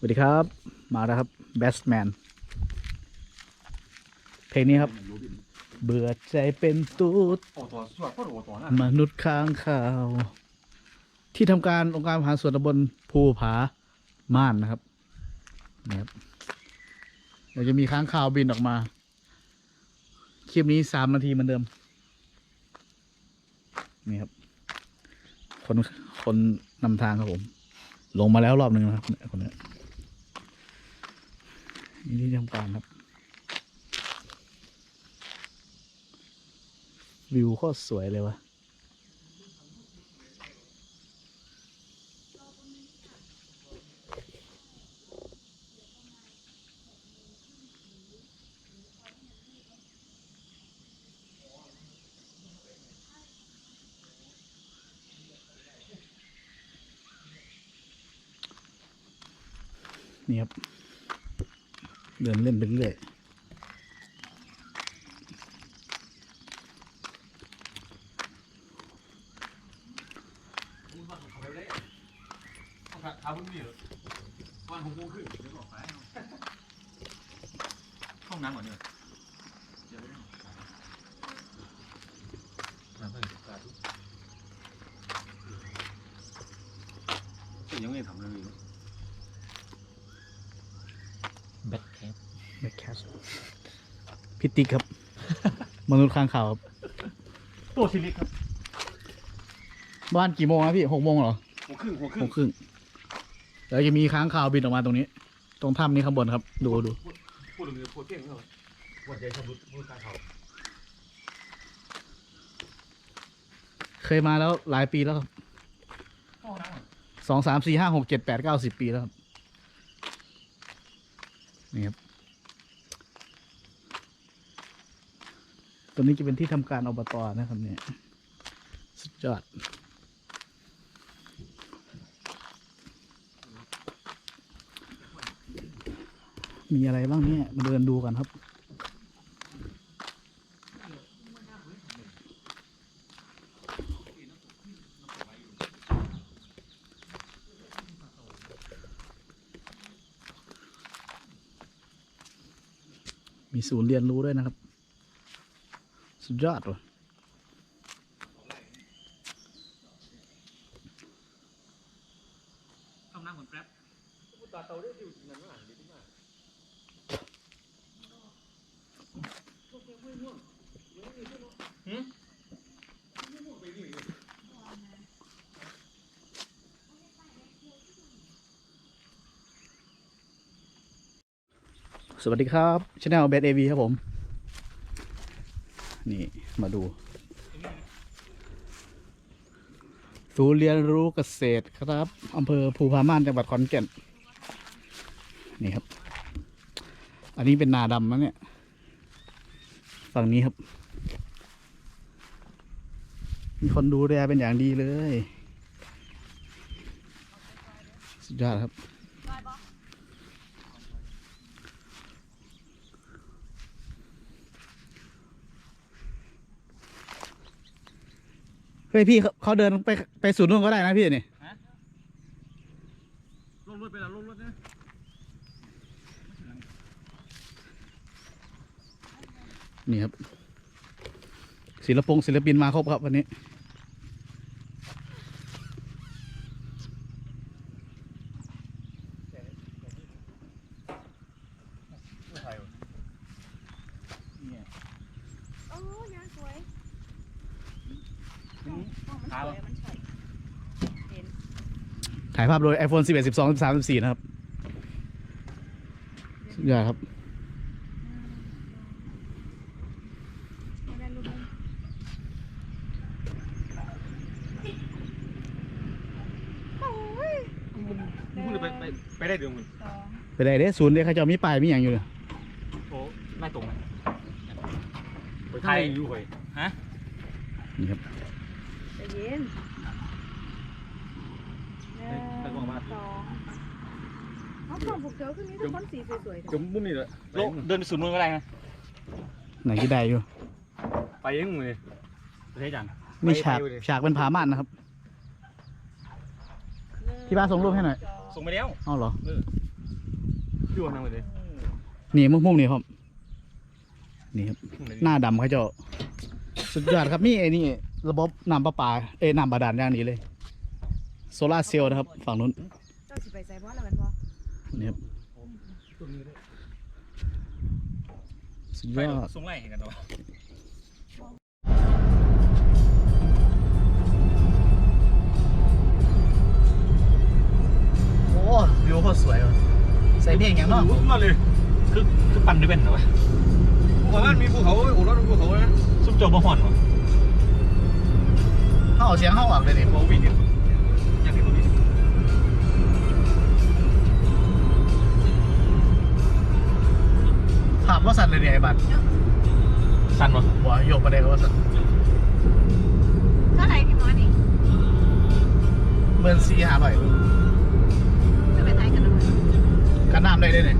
สวัสดีครับ มาแล้วครับ Best Man เพลงนี้ครับ เบื่อใจเป็นตูดโอ้ตัวสวยโคตรโอ้ตัวน่ะมนุษย์ค้างข่าว ที่ทำการองค์การมหาส่วนตำบลภูผาม่านนะครับนี่ครับเดี๋ยวจะมีค้างข่าวบินออกมา คลิปนี้สามนาทีเหมือนเดิม นี่ครับ คนคนนำทางครับผม ลงมาแล้วรอบหนึ่งนะครับเนี่ยคนเนี้ย นี่ที่ทำการครับ วิวโคตรสวยเลยวะนี่ครับ เดินเล่นไปเรื่อยขาบุ้งนี่วันหกโมงครึ่งเดี๋ยวออกไปห้องน้ำก่อนเนี่ยเดี๋ยวน้ำเพิ่งสาธุยังไม่ทำเลย แบทแคป แบ็คแคส พิติกครับ มนุษย์ข้างข่าวครับตัวซิลิกครับบ้านกี่โมงนะพี่หกโมงเหรอหัวครึ่งหัวคหรึ่งกครึ่งแล้วจะมีค้างข่าวบินออกมาตรงนี้ ตรงถ้ำนี้ข้างบนครับ ดูดูพูดถึงพูดเที่ยงเหรอวันใจชำรุดพูดการเขาเคยมาแล้วหลายปีแล้วครับห้องน้ำก่อนสองสามสี่ห้าหกเจ็ดแปดเก้าสิบปีแล้วครับนี่ครับ ตัวนี้จะเป็นที่ทำการอบตนะครับเนี่ยสุดยอดมีอะไรบ้างเนี่ย มาเดินดูกันครับ มีศูนย์เรียนรู้ด้วยนะครับ สุดยอดเลยทำหน้าเหมือนแป๊บกูตาเตาได้ดีนั่นว่าดีมากสวัสดีครับช anel เบสเอวีครับผม มาดู ศูนย์เรียนรู้เกษตรครับอำเภอภูพาม่านจังหวัดขอนแก่น นี่ครับ อันนี้เป็นนาดำนะเนี่ย ฝั่งนี้ครับ มีคนดูแลเป็นอย่างดีเลย สุดยอดครับ ฮ้ยพี่เขาเขาเดินไปไปศูนย์นู่นก็ได้นะพี่นี่ลงรถไปแล้วลงรถนะนี่ครับศิลปงศิลปินมาครบครับวันนี้ ไม่ใช่ โอ้ยางสวยห้องมันสวยมันใช่เห็น ถ่ายภาพโดย iPhone 11 12 13 14 นะครับ สุดยอดครับไม่ได้รูปนึงมึงไปไปไปได้เดือนมึงสองไปได้เด้ศูนย์เด้เขาเจะมีป้ายมีอย่างอยู่เลยโอ้ไม่ตรงไปไทยอยู่เว้ยฮะ นี่ครับ ใจเย็นหนึ่ง สองเขาของพวกเธอขึ้นนี้ทุกคนสีสวยๆเดี๋ยวมุมนี้เลยลงเดินไปสุดนู้นก็ได้นะไหนที่ได้อยู่ไปยังมือประเทศจันนี่ฉากฉากเป็นผาม่านนะครับ พี่บ้าสส่งรูปให้หน่อย ส่งไปแล้วอ้าวเหรอเอออยู่นั่งไปเลยนี่มุมมุมนี่ครับนี่ครับ หน้าดำเขาเจะสุดยอดครับนี่ไอ้นี่ระบบน้ำประปาเอ้ยน้ำบาดาลอย่างนี้เลย โซลาร์เซลล์นะครับ ฝั่งนู้นเจ้า สิไปใส่บ่แล้วกันบ่นี่ครับสุดยไปอด ส่งไล่กันเนาะโอ้วิวโคตรสวยว่ะใส่เพลงอย่างเนอกมาเลย คือคือปั่นด้วยเป็นเหรอวะผมว่ามีภูเขาโอ้รถภูเขานะซุปโจมาห่อนวะเข้าเอาเสียงเข้าออกเลยนี่โมวิ่งเนี่ยอย ถามว่าสั่นเลยเนี่ยไอ้บัตรสั้นวะหัวโยกประเด็นว่าสั่นเท่าไหร่พี่หมอนี่เบิร์นซีหาไปจะไปไทยกันหรือเปล่ากันน้ำได้ด้วยเนี่ย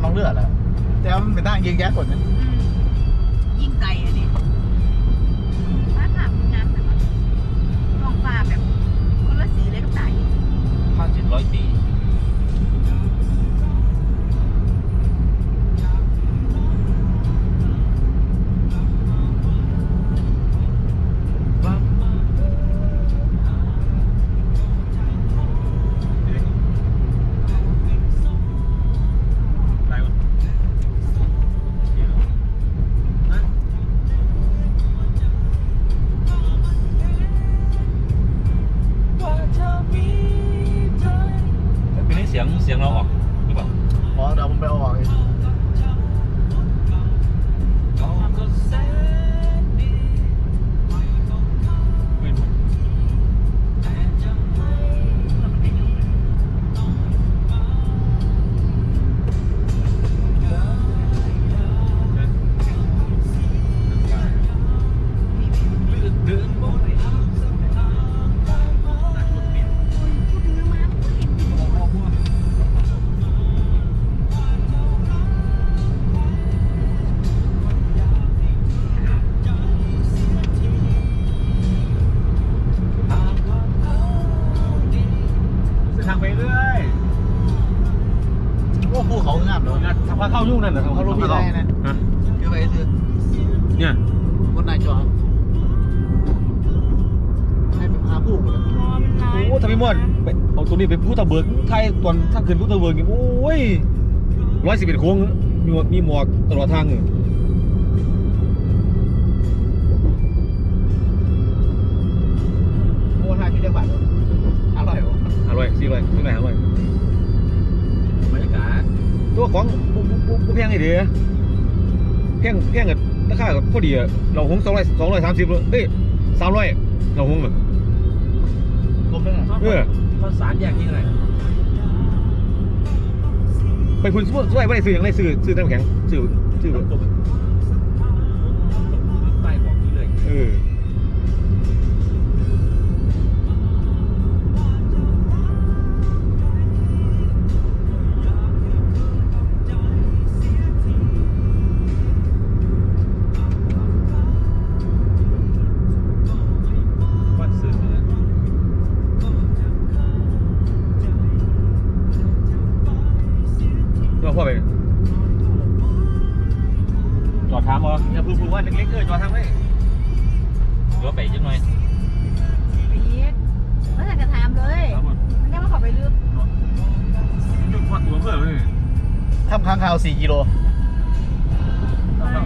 แล้วปันฟ้าน้องเลือดแล้วแต่ว่ามันเป็นทางยิงแก๊สกดเนี่ยอืมยิ่งไกลอะดิฟ้าผ่าน้ำแต่ว่าท้องฟ้าแบบคนละสีเลยกับสายพันเจ็ดร้อยปี มม่วนไปเอาตัวนี้ไปพูดตะเบิกไทยตอนทางขึ้นพูดตะเบิกนี่โอ้ยร้อยสิบเอ็ดโค้งมีหมวกมีหมวกตลอดทางเลยโอ้ทางอยู่จังหวัดอร่อยเหรออร่อยสี่ร้อยสี่ร้อยอร่อยบรรยากาศตัวของบุบุบุแพงไอ้เดียแพงแพงกับราคากับพอดีอะเราหงสองร้อยสองร้อยสามสิบเอ้ยสามร้อยเราหงอะค รบแล้วนะเออ ข้าวสารแยกที่ไหนไปคุณช่วยช่วยไม่ได้ซื้ออย่างไรซื้อซื้อน้ำแข็งซื้อซื้อป้ายบอกที่เลย เออ ไปจังหน่อยไปอีกแล้วแต่จะถามเลยครับผมมันได้มาขอไปลืมจุดพอดตัวเพื่อนเลยทำค้างคาวสี่กิโล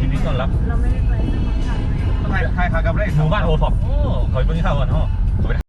ยินดีต้อนรับ เราไม่ได้ไปสมัครทางไหนใครใครขากลับได้หมู่บ้านโอท็อปโอ้คอยเบิ่งข้าวก่อนเนาะ